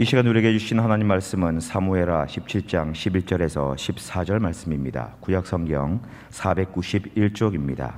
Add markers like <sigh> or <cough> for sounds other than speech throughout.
이 시간 우리에게 주신 하나님 말씀은 사무엘하 17장 11절에서 14절 말씀입니다. 구약 성경 491쪽입니다.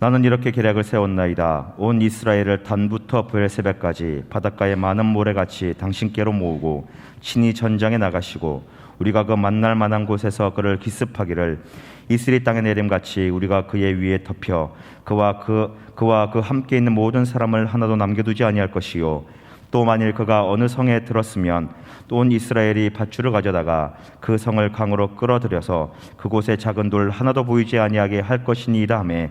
나는 이렇게 계략을 세웠나이다. 온 이스라엘을 단부터 부엘세베까지 바닷가의 많은 모래같이 당신께로 모으고 친히 전장에 나가시고 우리가 그 만날 만한 곳에서 그를 기습하기를 이스리 땅에 내림같이 우리가 그의 위에 덮여 그와 그 그와 그 함께 있는 모든 사람을 하나도 남겨두지 아니할 것이요 또 만일 그가 어느 성에 들었으면 또 온 이스라엘이 밧줄을 가져다가 그 성을 강으로 끌어들여서 그곳에 작은 돌 하나도 보이지 아니하게 할 것이니이다 하매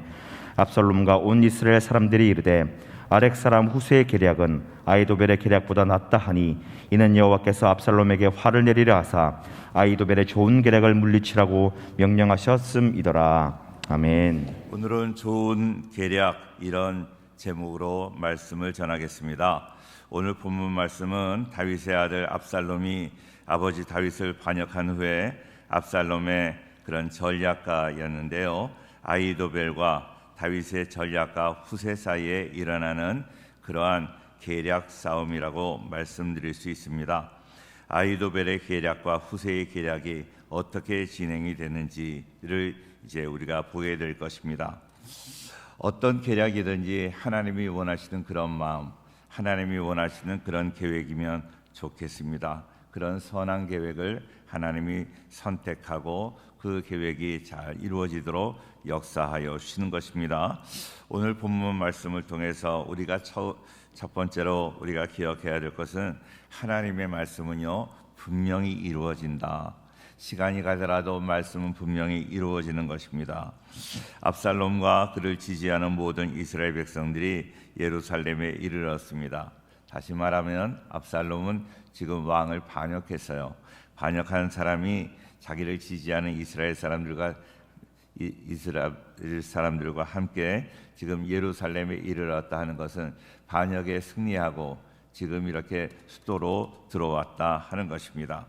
압살롬과 온 이스라엘 사람들이 이르되 아렉 사람 후세의 계략은 아이도벨의 계략보다 낫다 하니 이는 여호와께서 압살롬에게 화를 내리려 하사 아이도벨의 좋은 계략을 물리치라고 명령하셨음이더라 아멘. 오늘은 좋은 계략 이런 제목으로 말씀을 전하겠습니다. 오늘 본문 말씀은 다윗의 아들 압살롬이 아버지 다윗을 반역한 후에 압살롬의 그런 전략가였는데요. 아이도벨과 다윗의 전략가 후세 사이에 일어나는 그러한 계략 싸움이라고 말씀드릴 수 있습니다. 아이도벨의 계략과 후세의 계략이 어떻게 진행이 되는지를 이제 우리가 보게 될 것입니다. 어떤 계략이든지 하나님이 원하시는 그런 마음, 하나님이 원하시는 그런 계획이면 좋겠습니다. 그런 선한 계획을 하나님이 선택하고 그 계획이 잘 이루어지도록 역사하여 주시는 것입니다. 오늘 본문 말씀을 통해서 우리가 첫, 첫 번째로 우리가 기억해야 될 것은 하나님의 말씀은요 분명히 이루어진다. 시간이 가더라도 말씀은 분명히 이루어지는 것입니다. 압살롬과 그를 지지하는 모든 이스라엘 백성들이 예루살렘에 이르렀습니다. 다시 말하면 압살롬은 지금 왕을 반역했어요. 반역한 사람이 자기를 지지하는 이스라엘 사람들과 이스라엘 사람들과 함께 지금 예루살렘에 이르렀다 하는 것은 반역에 승리하고 지금 이렇게 수도로 들어왔다 하는 것입니다.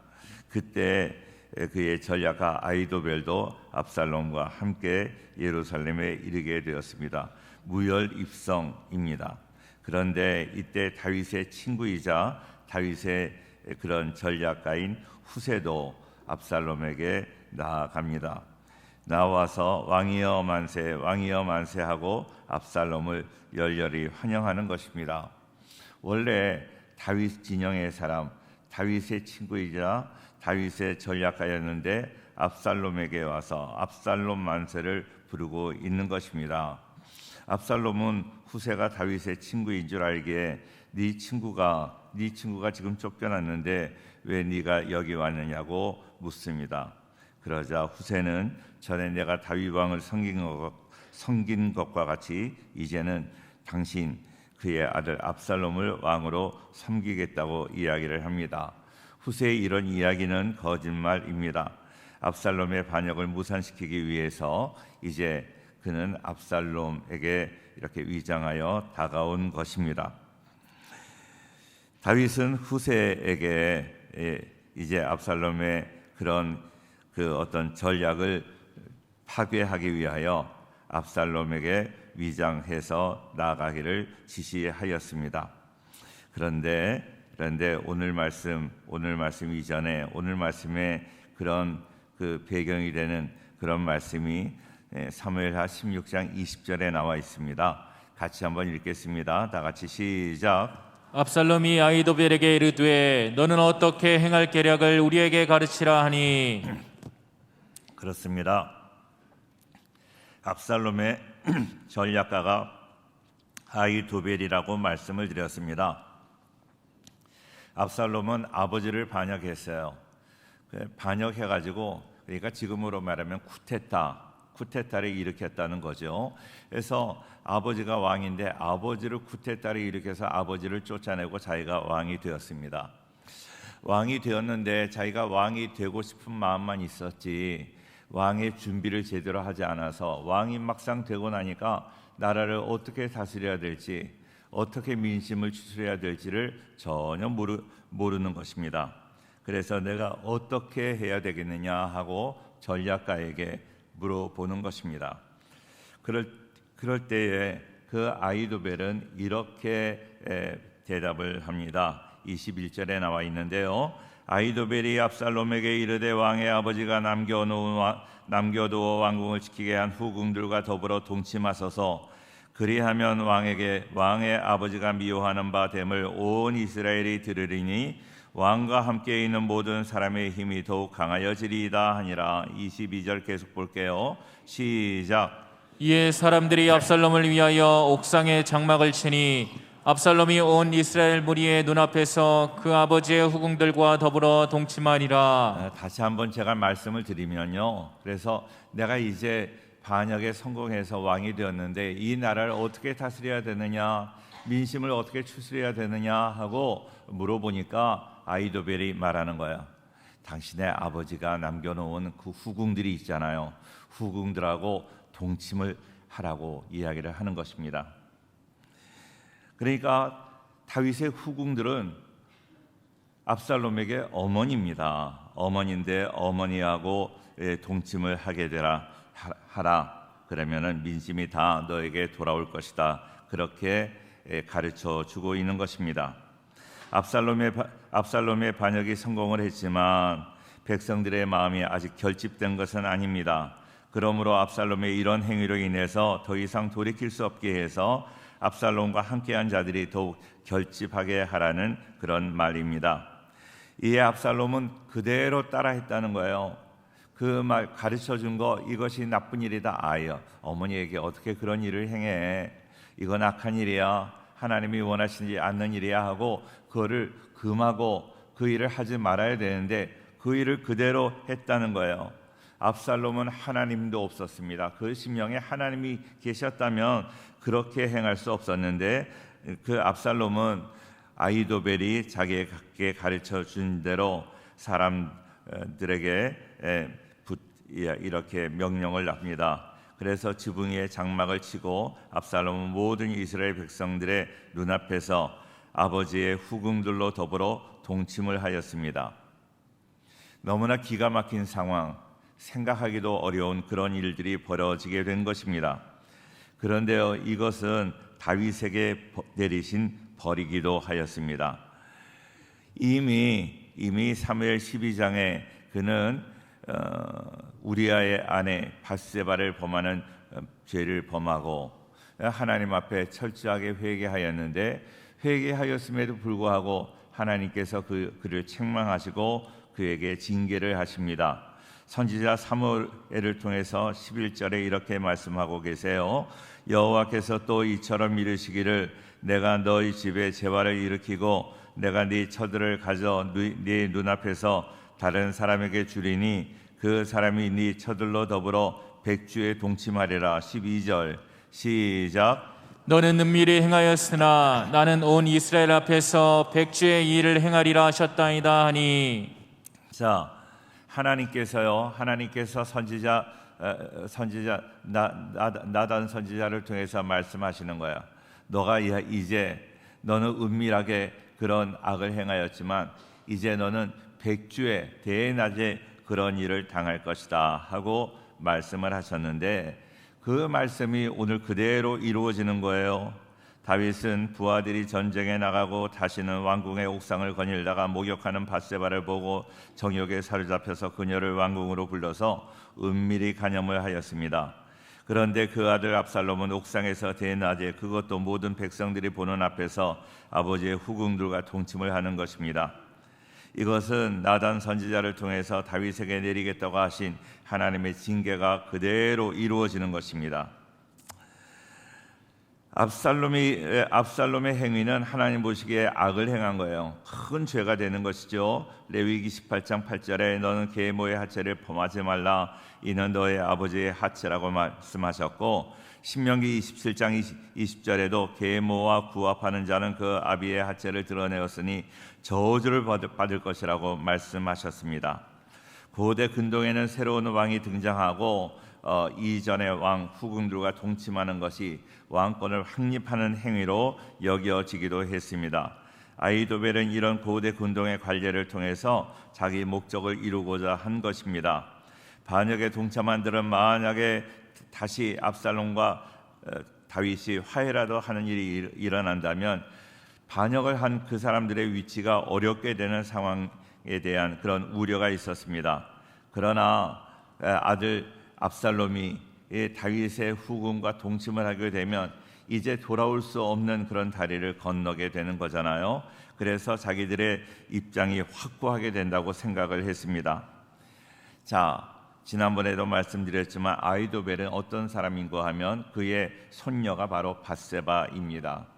그때 그의 전략가 아이도벨도 압살롬과 함께 예루살렘에 이르게 되었습니다. 무혈 입성입니다. 그런데 이때 다윗의 친구이자 다윗의 그런 전략가인 후세도 압살롬에게 나아갑니다. 나와서 왕이여 만세, 왕이여 만세하고 압살롬을 열렬히 환영하는 것입니다. 원래 다윗 진영의 사람, 다윗의 친구이자 다윗의 전략가였는데 압살롬에게 와서 압살롬 만세를 부르고 있는 것입니다. 압살롬은 후세가 다윗의 친구인 줄 알기에 네 친구가 네 친구가 지금 쫓겨났는데 왜 네가 여기 왔느냐고 묻습니다. 그러자 후세는 전에 내가 다윗 왕을 섬긴, 것과 같이 이제는 당신 그의 아들 압살롬을 왕으로 섬기겠다고 이야기를 합니다. 후세의 이런 이야기는 거짓말입니다. 압살롬의 반역을 무산시키기 위해서 이제 그는 압살롬에게 이렇게 위장하여 다가온 것입니다. 다윗은 후세에게 예, 이제 압살롬의 그런 그 어떤 전략을 파괴하기 위하여 압살롬에게 위장해서 나가기를 지시하였습니다. 그런데 그런데 오늘 말씀 오늘 말씀 이전에 오늘 말씀에 그런 그 배경이 되는 그런 말씀이 예, 사무엘하 16장 20절에 나와 있습니다. 같이 한번 읽겠습니다. 다 같이 시작. 압살롬이 아이도벨에게 이르되 너는 어떻게 행할 계략을 우리에게 가르치라 하니 <clears throat> 그렇습니다. 압살롬의 <clears throat> 전략가가 아이도벨이라고 말씀을 드렸습니다. 압살롬은 아버지를 반역했어요. 그 반역해가지고 그러니까 지금으로 말하면 쿠데타, 쿠데타를 일으켰다는 거죠. 그래서 아버지가 왕인데 아버지를 쿠데타를 일으켜서 아버지를 쫓아내고 자기가 왕이 되었습니다. 왕이 되었는데 자기가 왕이 되고 싶은 마음만 있었지 왕의 준비를 제대로 하지 않아서 왕이 막상 되고 나니까 나라를 어떻게 다스려야 될지 어떻게 민심을 추스려야 될지를 전혀 모르, 모르는 것입니다. 그래서 내가 어떻게 해야 되겠느냐 하고 전략가에게 물어보는 것입니다. 그럴, 그럴 때에 그 아이도벨은 이렇게 대답을 합니다. 21절에 나와 있는데요. 아이도벨이 압살롬에게 이르되 왕의 아버지가 남겨놓은 와- 남겨두어 왕궁을 지키게 한 후궁들과 더불어 동침하소서 그리하면 왕에게 왕의 아버지가 미워하는 바 됨을 온 이스라엘이 들으리니 왕과 함께 있는 모든 사람의 힘이 더욱 강하여지리이다 하니라. 22절 계속 볼게요. 시작. 이에 사람들이 압살롬을 위하여 옥상에 장막을 치니 압살롬이 온 이스라엘 무리의 눈앞에서 그 아버지의 후궁들과 더불어 동침하니라. 아, 다시 한번 제가 말씀을 드리면요. 그래서 내가 이제 반역에 성공해서 왕이 되었는데 이 나라를 어떻게 다스려야 되느냐, 민심을 어떻게 추스려야 되느냐 하고 물어보니까 아이도벨이 말하는 거야. 당신의 아버지가 남겨놓은 그 후궁들이 있잖아요. 후궁들하고 동침을 하라고 이야기를 하는 것입니다. 그러니까 다윗의 후궁들은 압살롬에게 어머니입니다. 어머니인데 어머니하고 예, 동침을 하게 되라 하- 하라. 그러면은 민심이 다 너에게 돌아올 것이다. 그렇게 예, 가르쳐 주고 있는 것입니다. 압살롬의 바- 압살롬의 반역이 성공을 했지만 백성들의 마음이 아직 결집된 것은 아닙니다. 그러므로 압살롬의 이런 행위로 인해서 더 이상 돌이킬 수 없게 해서 압살롬과 함께한 자들이 더욱 결집하게 하라는 그런 말입니다. 이에 압살롬은 그대로 따라했다는 거예요. 그 말 가르쳐 준 거 이것이 나쁜 일이다. 아여 어머니에게 어떻게 그런 일을 행해? 이건 악한 일이야. 하나님이 원하시지 않는 일이야 하고 그거를 금하고 그 일을 하지 말아야 되는데 그 일을 그대로 했다는 거예요. 압살롬은 하나님도 없었습니다. 그 심령에 하나님이 계셨다면 그렇게 행할 수 없었는데 그 압살롬은 아이도벨이 자기에게 가르쳐 준 대로 사람들에게 이렇게 명령을 합니다. 그래서 지붕 위에 장막을 치고 압살롬은 모든 이스라엘 백성들의 눈앞에서 아버지의 후궁들로 더불어 동침을 하였습니다. 너무나 기가 막힌 상황, 생각하기도 어려운 그런 일들이 벌어지게 된 것입니다. 그런데요, 이것은 다윗에게 버- 내리신 벌이기도 하였습니다. 이미 이미 사무엘 12장에 그는 어, 우리아의 아내 바세바를 범하는 어, 죄를 범하고 하나님 앞에 철저하게 회개하였는데 회개하였음에도 불구하고 하나님께서 그 그를 책망하시고 그에게 징계를 하십니다. 선지자 사무엘을 통해서 11절에 이렇게 말씀하고 계세요. 여호와께서 또 이처럼 이르시기를 내가 너희 집에 재화를 일으키고 내가 네 처들을 가져 네- 네 눈앞에서 다른 사람에게 주리니 그 사람이 네 처들로 더불어 백주에 동침하리라. 12절. 시작. 너는 은밀히 행하였으나 나는 온 이스라엘 앞에서 백주의 일을 행하리라 하셨다이다 하니. 자 하나님께서요 하나님께서 선지자 어, 선지자 나, 나, 나단 선지자를 통해서 말씀하시는 거야. 너가 이- 이제 너는 은밀하게 그런 악을 행하였지만 이제 너는 백주에 대낮에 그런 일을 당할 것이다 하고 말씀을 하셨는데 그 말씀이 오늘 그대로 이루어지는 거예요. 다윗은 부하들이 전쟁에 나가고 다시는 왕궁의 옥상을 거닐다가 목욕하는 바세바를 보고 정욕에 사로잡혀서 그녀를 왕궁으로 불러서 은밀히 간염을 하였습니다. 그런데 그 아들 압살롬은 옥상에서 대낮에 그것도 모든 백성들이 보는 앞에서 아버지의 후궁들과 동침을 하는 것입니다. 이것은 나단 선지자를 통해서 다윗에게 내리겠다고 하신 하나님의 징계가 그대로 이루어지는 것입니다. 압살롬이 에, 압살롬의 행위는 하나님 보시기에 악을 행한 거예요. 큰 죄가 되는 것이죠. 레위기 18장 8절에 너는 계모의 하체를 범하지 말라. 이는 너의 아버지의 하체라고 말씀하셨고 신명기 27장 20, 절에도 계모와 구합하는 자는 그 아비의 하체를 드러내었으니 저주를 받을, 것이라고 말씀하셨습니다. 고대 근동에는 새로운 왕이 등장하고 어, 이전의 왕 후궁들과 동침하는 것이 왕권을 확립하는 행위로 여겨지기도 했습니다. 아이도벨은 이런 고대 근동의 관례를 통해서 자기 목적을 이루고자 한 것입니다. 반역에 동참한 들은 만약에 다시 압살롬과 어, 다윗이 화해라도 하는 일이 일- 일어난다면 반역을 한 그 사람들의 위치가 어렵게 되는 상황에 대한 그런 우려가 있었습니다. 그러나 에, 아들 압살롬이 이 다윗의 후궁과 동침을 하게 되면 이제 돌아올 수 없는 그런 다리를 건너게 되는 거잖아요. 그래서 자기들의 입장이 확고하게 된다고 생각을 했습니다. 자, 지난번에도 말씀드렸지만 아이도벨은 어떤 사람인가 하면 그의 손녀가 바로 바세바입니다.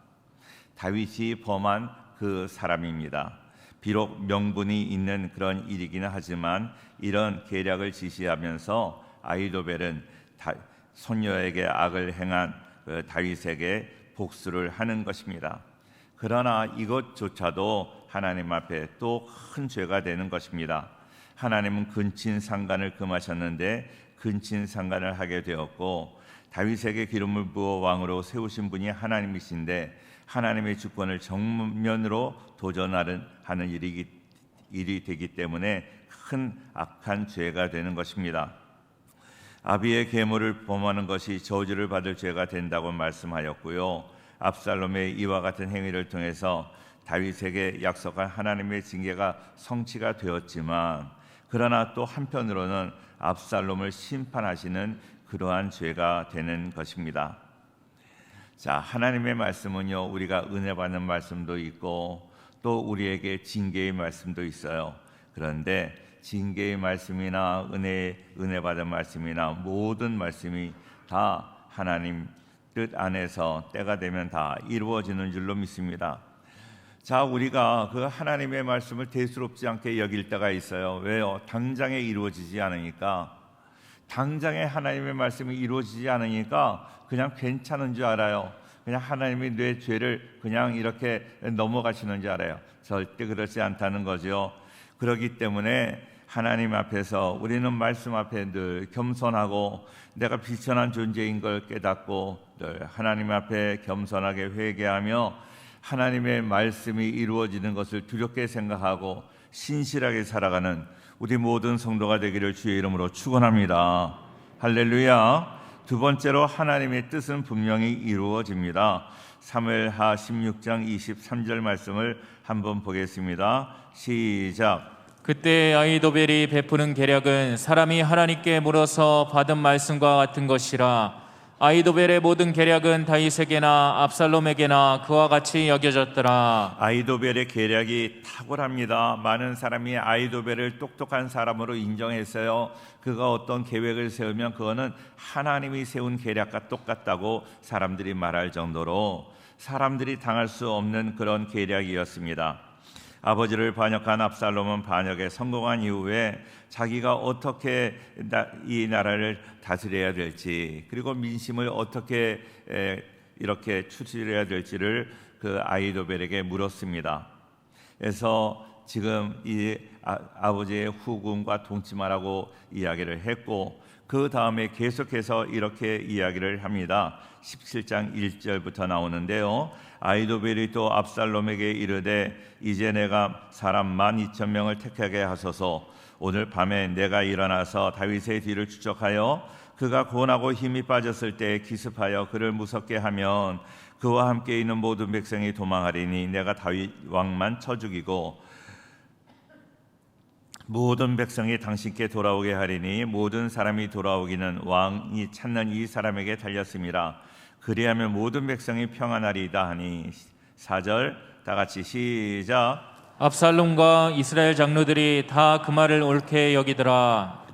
다윗이 범한 그 사람입니다. 비록 명분이 있는 그런 일이기는 하지만 이런 계략을 지시하면서 아이도벨은 다, 손녀에게 악을 행한 그 다윗에게 복수를 하는 것입니다. 그러나 이것조차도 하나님 앞에 또 큰 죄가 되는 것입니다. 하나님은 근친상간을 금하셨는데 근친상간을 하게 되었고 다윗에게 기름을 부어 왕으로 세우신 분이 하나님이신데 하나님의 주권을 정면으로 도전하는 하는 일이 일이 되기 때문에 큰 악한 죄가 되는 것입니다. 아비의 계모를 범하는 것이 저주를 받을 죄가 된다고 말씀하였고요. 압살롬의 이와 같은 행위를 통해서 다윗에게 약속한 하나님의 징계가 성취가 되었지만 그러나 또 한편으로는 압살롬을 심판하시는 그러한 죄가 되는 것입니다. 자, 하나님의 말씀은요, 우리가 은혜 받는 말씀도 있고 또 우리에게 징계의 말씀도 있어요. 그런데 징계의 말씀이나 은혜 은혜 받은 말씀이나 모든 말씀이 다 하나님 뜻 안에서 때가 되면 다 이루어지는 줄로 믿습니다. 자, 우리가 그 하나님의 말씀을 대수롭지 않게 여길 때가 있어요. 왜요? 당장에 이루어지지 않으니까 당장에 하나님의 말씀이 이루어지지 않으니까 그냥 괜찮은 줄 알아요. 그냥 하나님이 내 죄를 그냥 이렇게 넘어가시는 줄 알아요. 절대 그렇지 않다는 거죠. 그렇기 때문에 하나님 앞에서 우리는 말씀 앞에 늘 겸손하고 내가 비천한 존재인 걸 깨닫고 늘 하나님 앞에 겸손하게 회개하며 하나님의 말씀이 이루어지는 것을 두렵게 생각하고 신실하게 살아가는 우리 모든 성도가 되기를 주의 이름으로 축원합니다. 할렐루야. 두 번째로 하나님의 뜻은 분명히 이루어집니다. 사무엘하 16장 23절 말씀을 한번 보겠습니다. 시작. 그때 아이도벨이 베푸는 계략은 사람이 하나님께 물어서 받은 말씀과 같은 것이라 아이도벨의 모든 계략은 다윗에게나 압살롬에게나 그와 같이 여겨졌더라 아이도벨의 계략이 탁월합니다. 많은 사람이 아이도벨을 똑똑한 사람으로 인정했어요. 그가 어떤 계획을 세우면 그거는 하나님이 세운 계략과 똑같다고 사람들이 말할 정도로 사람들이 당할 수 없는 그런 계략이었습니다. 아버지를 반역한 압살롬은 반역에 성공한 이후에 자기가 어떻게 나- 이 나라를 다스려야 될지 그리고 민심을 어떻게 에, 이렇게 추스려야 될지를 그 아이도벨에게 물었습니다. 그래서 지금 이 아, 아버지의 후궁과 동침하라고 이야기를 했고 그 다음에 계속해서 이렇게 이야기를 합니다. 17장 1절부터 나오는데요. 아이도벨이 또 압살롬에게 이르되 이제 내가 사람 12,000명을 택하게 하소서 오늘 밤에 내가 일어나서 다윗의 뒤를 추적하여 그가 고나고 힘이 빠졌을 때 기습하여 그를 무섭게 하면 그와 함께 있는 모든 백성이 도망하리니 내가 다윗 왕만 쳐 죽이고 모든 백성이 당신께 돌아오게 하리니 모든 사람이 돌아오기는 왕이 찾는 이 사람에게 달렸습니다. 그리하면 모든 백성이 평안하리이다 하니 4절 다 같이 시작 압살롬과 이스라엘 장로들이 다 그 말을 옳게 여기더라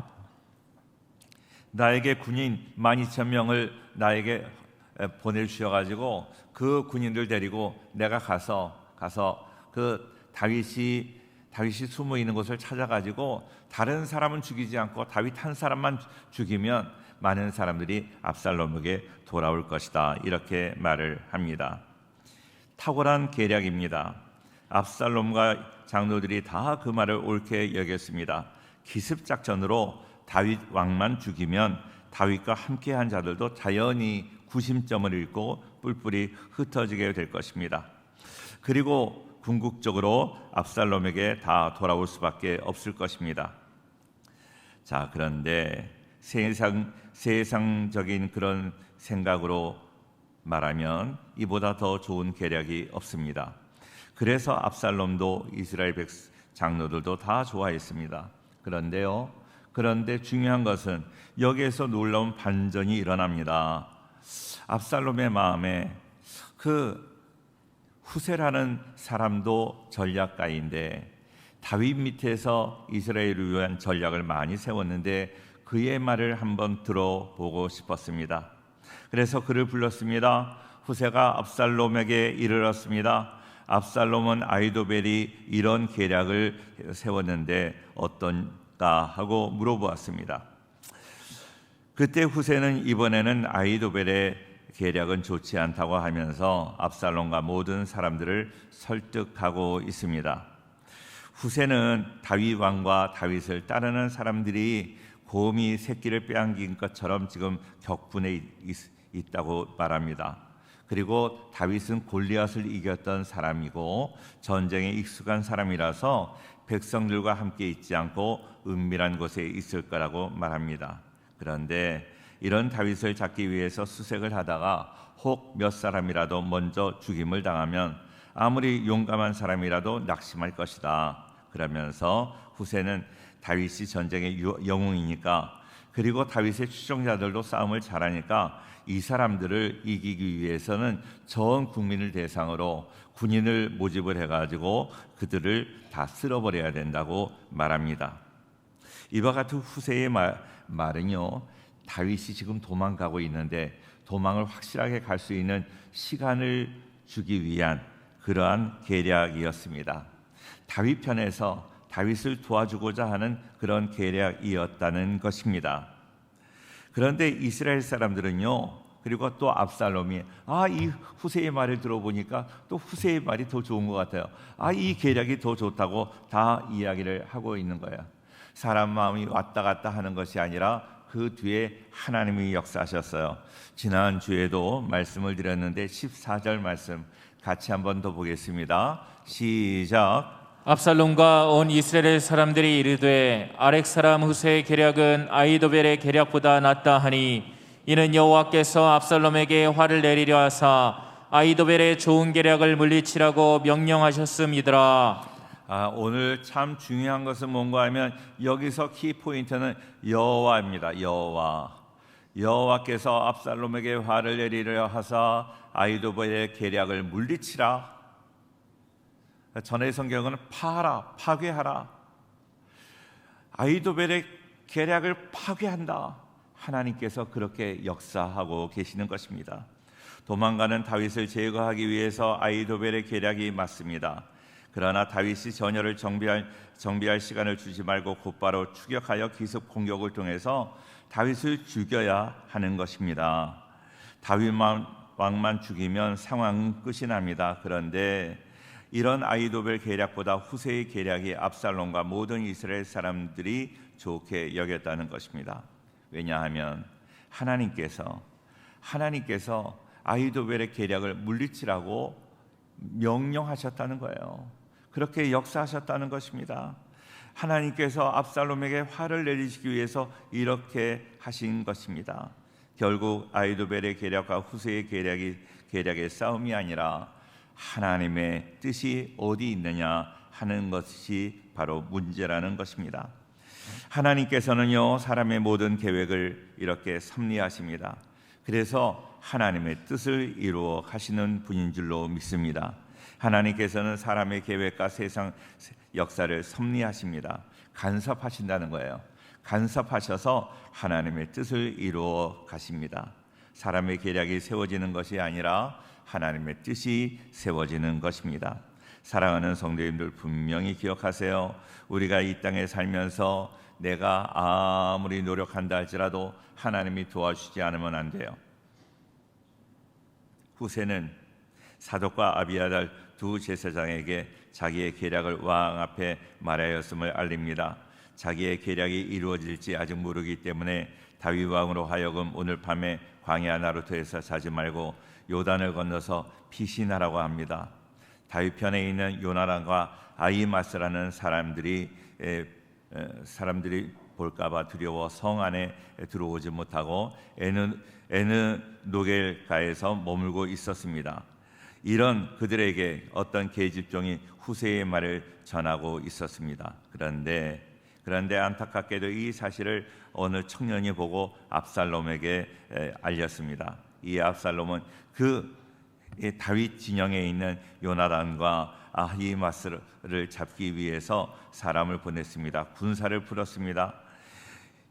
나에게 군인 12,000명을 나에게 보내 주셔 가지고 그 군인들 데리고 내가 가서 가서 그 다윗이 다윗이 숨어 있는 곳을 찾아 가지고 다른 사람은 죽이지 않고 다윗 한 사람만 죽이면 많은 사람들이 압살롬에게 돌아올 것이다. 이렇게 말을 합니다. 탁월한 계략입니다. 압살롬과 장로들이 다 그 말을 옳게 여겼습니다. 기습 작전으로 다윗 왕만 죽이면 다윗과 함께한 자들도 자연히 구심점을 잃고 뿔뿔이 흩어지게 될 것입니다. 그리고 궁극적으로 압살롬에게 다 돌아올 수밖에 없을 것입니다. 자, 그런데 세상 세상적인 그런 생각으로 말하면 이보다 더 좋은 계략이 없습니다. 그래서 압살롬도 이스라엘 백 장로들도 다 좋아했습니다. 그런데요. 그런데 중요한 것은 여기에서 놀라운 반전이 일어납니다. 압살롬의 마음에 그 후세라는 사람도 전략가인데 다윗 밑에서 이스라엘을 위한 전략을 많이 세웠는데 그의 말을 한번 들어보고 싶었습니다. 그래서 그를 불렀습니다. 후세가 압살롬에게 이르렀습니다. 압살롬은 아이도벨이 이런 계략을 세웠는데 어떤가 하고 물어보았습니다. 그때 후세는 이번에는 아이도벨의 계략은 좋지 않다고 하면서 압살롬과 모든 사람들을 설득하고 있습니다. 후세는 다윗 왕과 다윗을 따르는 사람들이 곰이 새끼를 빼앗긴 것처럼 지금 격분해 있, 있다고 말합니다. 그리고 다윗은 골리앗을 이겼던 사람이고 전쟁에 익숙한 사람이라서 백성들과 함께 있지 않고 은밀한 곳에 있을 거라고 말합니다. 그런데 이런 다윗을 잡기 위해서 수색을 하다가 혹 몇 사람이라도 먼저 죽임을 당하면 아무리 용감한 사람이라도 낙심할 것이다. 그러면서 후세는 다윗이 전쟁의 유- 영웅이니까 그리고 다윗의 추종자들도 싸움을 잘하니까 이 사람들을 이기기 위해서는 전 국민을 대상으로 군인을 모집을 해가지고 그들을 다 쓸어버려야 된다고 말합니다. 이와 같은 후세의 말, 말은요 다윗이 지금 도망가고 있는데 도망을 확실하게 갈 수 있는 시간을 주기 위한 그러한 계략이었습니다. 다윗 편에서 다윗을 도와주고자 하는 그런 계략이었다는 것입니다. 그런데 이스라엘 사람들은요. 그리고 또 압살롬이 아 이 후세의 말을 들어보니까 또 후세의 말이 더 좋은 것 같아요. 아 이 계략이 더 좋다고 다 이야기를 하고 있는 거예요. 사람 마음이 왔다 갔다 하는 것이 아니라 그 뒤에 하나님이 역사하셨어요. 지난 주에도 말씀을 드렸는데 14절 말씀 같이 한번 더 보겠습니다. 시작. 압살롬과 온 이스라엘 사람들이 이르되 아렉 사람 후세의 계략은 아이도벨의 계략보다 낫다 하니 이는 여호와께서 압살롬에게 화를 내리려 하사 아이도벨의 좋은 계략을 물리치라고 명령하셨음이더라. 아, 오늘 참 중요한 것은 뭔가 하면 여기서 키 포인트는 여호와입니다. 여호와. 여호와께서 압살롬에게 화를 내리려 하사 아이도벨의 계략을 물리치라. 전의 성경은 파하라, 파괴하라. 아이도벨의 계략을 파괴한다. 하나님께서 그렇게 역사하고 계시는 것입니다. 도망가는 다윗을 제거하기 위해서 아이도벨의 계략이 맞습니다. 그러나 다윗이 전열을 정비할 정비할 시간을 주지 말고 곧바로 추격하여 기습 공격을 통해서 다윗을 죽여야 하는 것입니다. 다윗만 왕만 죽이면 상황은 끝이 납니다. 그런데 이런 아이도벨 계략보다 후세의 계략이 압살롬과 모든 이스라엘 사람들이 좋게 여겼다는 것입니다. 왜냐하면 하나님께서 하나님께서 아이도벨의 계략을 물리치라고 명령하셨다는 거예요. 그렇게 역사하셨다는 것입니다. 하나님께서 압살롬에게 화를 내리시기 위해서 이렇게 하신 것입니다. 결국 아이도벨의 계략과 후세의 계략이 계략의 싸움이 아니라 하나님의 뜻이 어디 있느냐 하는 것이 바로 문제라는 것입니다. 하나님께서는요 사람의 모든 계획을 이렇게 섭리하십니다. 그래서 하나님의 뜻을 이루어 가시는 분인 줄로 믿습니다. 하나님께서는 사람의 계획과 세상 역사를 섭리하십니다. 간섭하신다는 거예요. 간섭하셔서 하나님의 뜻을 이루어 가십니다. 사람의 계략이 세워지는 것이 아니라 하나님의 뜻이 세워지는 것입니다. 사랑하는 성도님들 분명히 기억하세요. 우리가 이 땅에 살면서 내가 아무리 노력한다 할지라도 하나님이 도와주지 않으면 안 돼요. 후세는 사독과 아비아달 두 제사장에게 자기의 계략을 왕 앞에 말하였음을 알립니다. 자기의 계략이 이루어질지 아직 모르기 때문에 다윗 왕으로 하여금 오늘 밤에 광야 나루토에서 자지 말고 요단을 건너서 피신하라고 합니다. 다윗 편에 있는 요나단과 아이마스라는 사람들이 에, 에, 사람들이 볼까봐 두려워 성 안에 들어오지 못하고 에느 에느 노겔가에서 머물고 있었습니다. 이런 그들에게 어떤 계집종이 후세의 말을 전하고 있었습니다. 그런데 그런데 안타깝게도 이 사실을 어느 청년이 보고 압살롬에게 에, 알렸습니다. 이 압살롬은 그이 다윗 진영에 있는 요나단과 아히마스를 잡기 위해서 사람을 보냈습니다. 군사를 풀었습니다.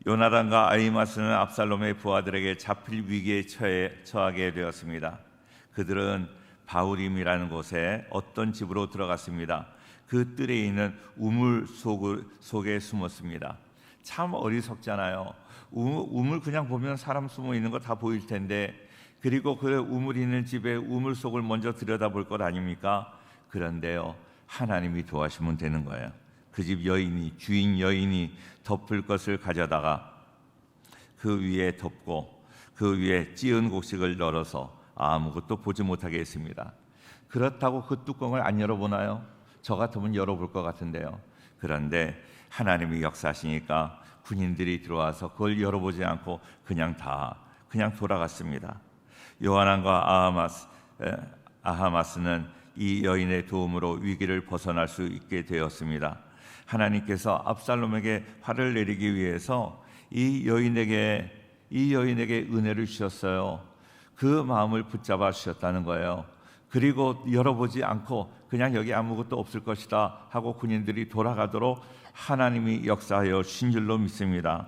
요나단과 아히마스는 압살롬의 부하들에게 잡힐 위기에 처해, 처하게 되었습니다. 그들은 바울임이라는 곳에 어떤 집으로 들어갔습니다. 그 뜰에 있는 우물 속을, 속에 숨었습니다. 참 어리석잖아요. 우- 우물 그냥 보면 사람 숨어 있는 거 다 보일 텐데 그리고 그 우물 있는 집에 우물 속을 먼저 들여다볼 것 아닙니까? 그런데요 하나님이 도와주면 되는 거예요. 그 집 여인이 주인 여인이 덮을 것을 가져다가 그 위에 덮고 그 위에 찌은 곡식을 널어서 아무것도 보지 못하게 했습니다. 그렇다고 그 뚜껑을 안 열어보나요? 저 같으면 열어볼 것 같은데요. 그런데 하나님이 역사하시니까 군인들이 들어와서 그걸 열어보지 않고 그냥 다 그냥 돌아갔습니다. 요하난과 아하마스, 에, 아하마스는 이 여인의 도움으로 위기를 벗어날 수 있게 되었습니다. 하나님께서 압살롬에게 화를 내리기 위해서 이 여인에게 이 여인에게 은혜를 주셨어요. 그 마음을 붙잡아 주셨다는 거예요. 그리고 열어보지 않고 그냥 여기 아무것도 없을 것이다 하고 군인들이 돌아가도록 하나님이 역사하여 주신 줄로 믿습니다.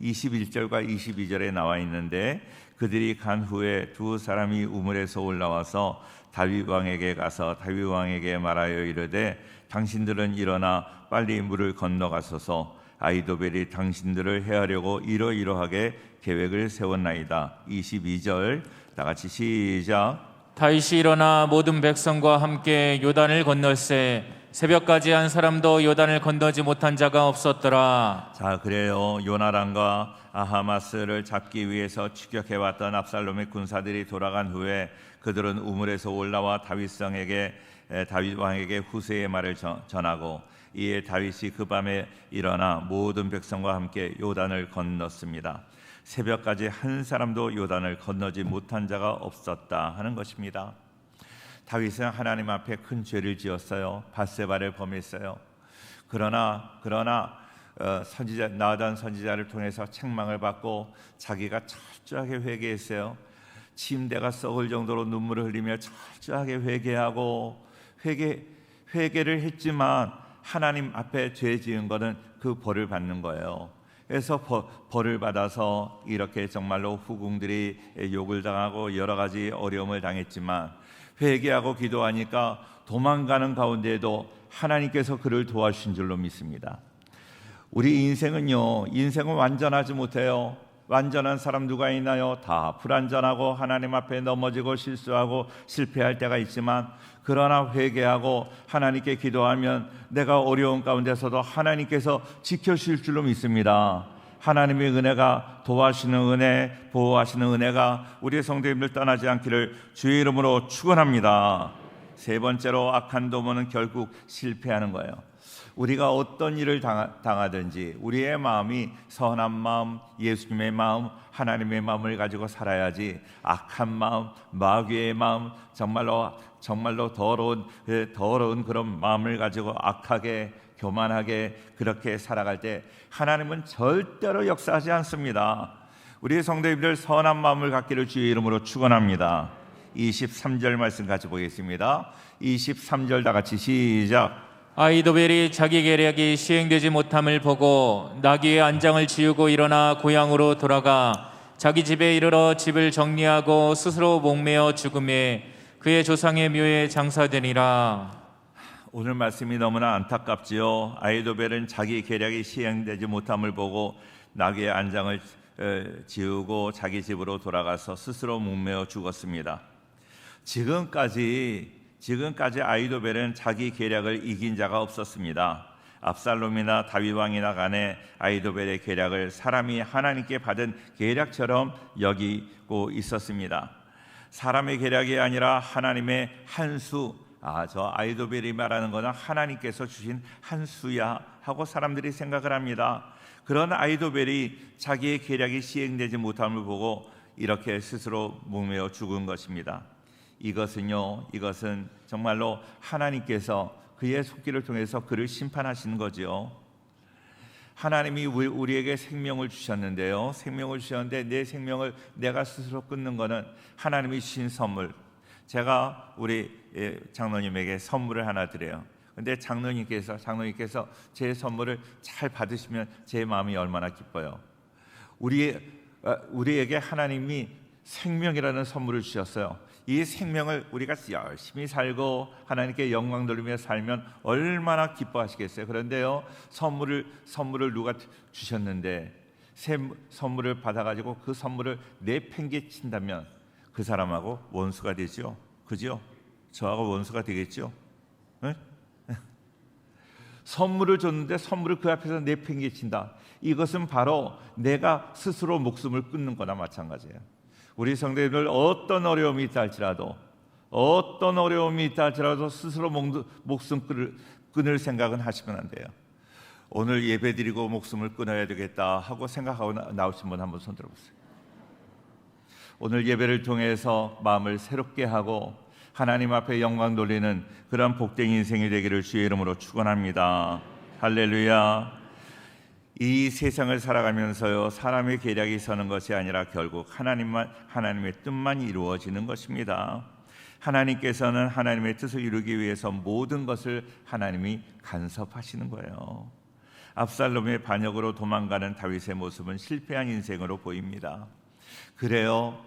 21절과 22절에 나와 있는데 그들이 간 후에 두 사람이 우물에서 올라와서 다윗 왕에게 가서 다윗 왕에게 말하여 이르되 당신들은 일어나 빨리 물을 건너가소서 아이도벨이 당신들을 해하려고 이러이러하게 계획을 세웠나이다. 22절 다 같이 시작. 다윗이 일어나 모든 백성과 함께 요단을 건널세 새벽까지 한 사람도 요단을 건너지 못한 자가 없었더라. 자 그래요 요나단과 아하마스를 잡기 위해서 추격해왔던 압살롬의 군사들이 돌아간 후에 그들은 우물에서 올라와 다윗성에게 에, 다윗 왕에게 후세의 말을 전- 전하고 이에 다윗이 그 밤에 일어나 모든 백성과 함께 요단을 건넜습니다. 새벽까지 한 사람도 요단을 건너지 못한 자가 없었다 하는 것입니다. 다윗은 하나님 앞에 큰 죄를 지었어요. 바세바를 범했어요. 그러나 그러나 어, 선지자 나단 선지자를 통해서 책망을 받고 자기가 철저하게 회개했어요. 침대가 썩을 정도로 눈물을 흘리며 철저하게 회개하고 회개 회개를 했지만 하나님 앞에 죄 지은 거는 그 벌을 받는 거예요. 그래서 벌, 벌을 받아서 이렇게 정말로 후궁들이 욕을 당하고 여러 가지 어려움을 당했지만 회개하고 기도하니까 도망가는 가운데에도 하나님께서 그를 도와주신 줄로 믿습니다. 우리 인생은요, 인생은 완전하지 못해요. 완전한 사람 누가 있나요? 다 불완전하고 하나님 앞에 넘어지고 실수하고 실패할 때가 있지만 그러나 회개하고 하나님께 기도하면 내가 어려운 가운데서도 하나님께서 지켜주실 줄로 믿습니다. 하나님의 은혜가 도와주시는 은혜, 보호하시는 은혜가 우리의 성도님들 떠나지 않기를 주의 이름으로 축원합니다. 세 번째로 악한 도모는 결국 실패하는 거예요. 우리가 어떤 일을 당하, 당하든지 우리의 마음이 선한 마음, 예수님의 마음, 하나님의 마음을 가지고 살아야지 악한 마음, 마귀의 마음, 정말로 정말로 더러운 그 더러운 그런 마음을 가지고 악하게 교만하게 그렇게 살아갈 때 하나님은 절대로 역사하지 않습니다. 우리 성도님들 선한 마음을 갖기를 주의 이름으로 축원합니다. 23절 말씀 같이 보겠습니다. 23절 다 같이 시작. 아이도벨이 자기 계략이 시행되지 못함을 보고 나귀의 안장을 지우고 일어나 고향으로 돌아가 자기 집에 이르러 집을 정리하고 스스로 목매어 죽음에 그의 조상의 묘에 장사되니라. 오늘 말씀이 너무나 안타깝지요. 아이도벨은 자기 계략이 시행되지 못함을 보고 나귀의 안장을 에, 지우고 자기 집으로 돌아가서 스스로 목매어 죽었습니다. 지금까지 지금까지 아이도벨은 자기 계략을 이긴 자가 없었습니다. 압살롬이나 다윗 왕이나 간에 아이도벨의 계략을 사람이 하나님께 받은 계략처럼 여기고 있었습니다. 사람의 계략이 아니라 하나님의 한 수. 아, 저 아이도벨이 말하는 거는 하나님께서 주신 한 수야 하고 사람들이 생각을 합니다. 그런 아이도벨이 자기의 계략이 시행되지 못함을 보고 이렇게 스스로 목매어 죽은 것입니다. 이것은요, 이것은 정말로 하나님께서 그의 손길을 통해서 그를 심판하시는 거지요. 하나님이 우리- 우리에게 생명을 주셨는데요. 생명을 주셨는데 내 생명을 내가 스스로 끊는 것은 하나님이 주신 선물. 제가 우리 예, 장로님에게 선물을 하나 드려요. 근데 장로님께서 장로님께서 제 선물을 잘 받으시면 제 마음이 얼마나 기뻐요. 우리 어, 우리에게 하나님이 생명이라는 선물을 주셨어요. 이 생명을 우리가 열심히 살고 하나님께 영광 돌리며 살면 얼마나 기뻐하시겠어요. 그런데요, 선물을 선물을 누가 주셨는데 새 선물을 받아 가지고 그 선물을 내팽개친다면 그 사람하고 원수가 되죠. 그죠? 저하고 원수가 되겠죠. 네? <laughs> 선물을 줬는데 선물을 그 앞에서 내팽개친다. 이것은 바로 내가 스스로 목숨을 끊는 거나 마찬가지예요. 우리 성도님들 어떤 어려움이 있다 할지라도 어떤 어려움이 있다 할지라도 스스로 목- 목숨 끊을, 생각은 하시면 안 돼요. 오늘 예배 드리고 목숨을 끊어야 되겠다 하고 생각하고 나- 나오신 분 한번 손 들어 보세요. 오늘 예배를 통해서 마음을 새롭게 하고 하나님 앞에 영광 돌리는 그런 복된 인생이 되기를 주의 이름으로 축원합니다. 할렐루야. 이 세상을 살아가면서요 사람의 계략이 서는 것이 아니라 결국 하나님만 하나님의 뜻만 이루어지는 것입니다. 하나님께서는 하나님의 뜻을 이루기 위해서 모든 것을 하나님이 간섭하시는 거예요. 압살롬의 반역으로 도망가는 다윗의 모습은 실패한 인생으로 보입니다. 그래요.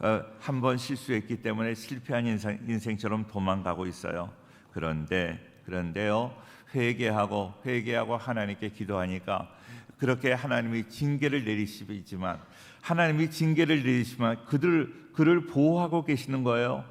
어, 한번 실수했기 때문에 실패한 인생, 인생처럼 도망가고 있어요. 그런데 그런데요. 회개하고 회개하고 하나님께 기도하니까 그렇게 하나님이 징계를 내리시지만 하나님이 징계를 내리시면 그들 그를 보호하고 계시는 거예요.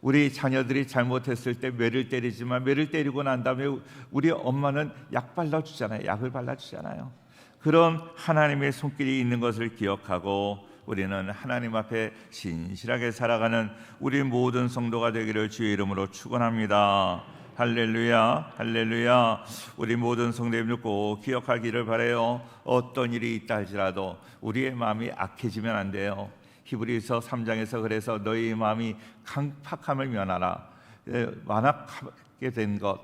우리 자녀들이 잘못했을 때 매를 때리지만 매를 때리고 난 다음에 우리 엄마는 약 발라 주잖아요. 약을 발라 주잖아요. 그런 하나님의 손길이 있는 것을 기억하고 우리는 하나님 앞에 신실하게 살아가는 우리 모든 성도가 되기를 주의 이름으로 축원합니다. 할렐루야, 할렐루야. 우리 모든 성도님들 꼭 기억하기를 바래요. 어떤 일이 있다 할지라도 우리의 마음이 악해지면 안 돼요. 히브리서 3장에서 그래서 너희 마음이 강팍함을 면하라. 에, 완악하게 된 것,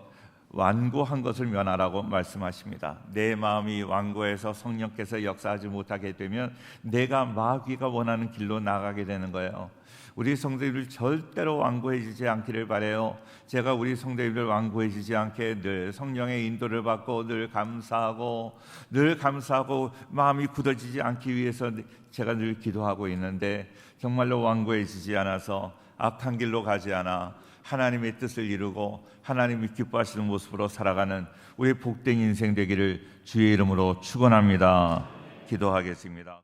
완고한 것을 면하라고 말씀하십니다. 내 마음이 완고해서 성령께서 역사하지 못하게 되면 내가 마귀가 원하는 길로 나가게 되는 거예요. 우리 성도님들 절대로 완고해지지 않기를 바래요. 제가 우리 성도님들 완고해지지 않게 늘 성령의 인도를 받고 늘 감사하고 늘 감사하고 마음이 굳어지지 않기 위해서 제가 늘 기도하고 있는데 정말로 완고해지지 않아서 악한 길로 가지 않아 하나님의 뜻을 이루고 하나님이 기뻐하시는 모습으로 살아가는 우리 복된 인생 되기를 주의 이름으로 축원합니다. 기도하겠습니다.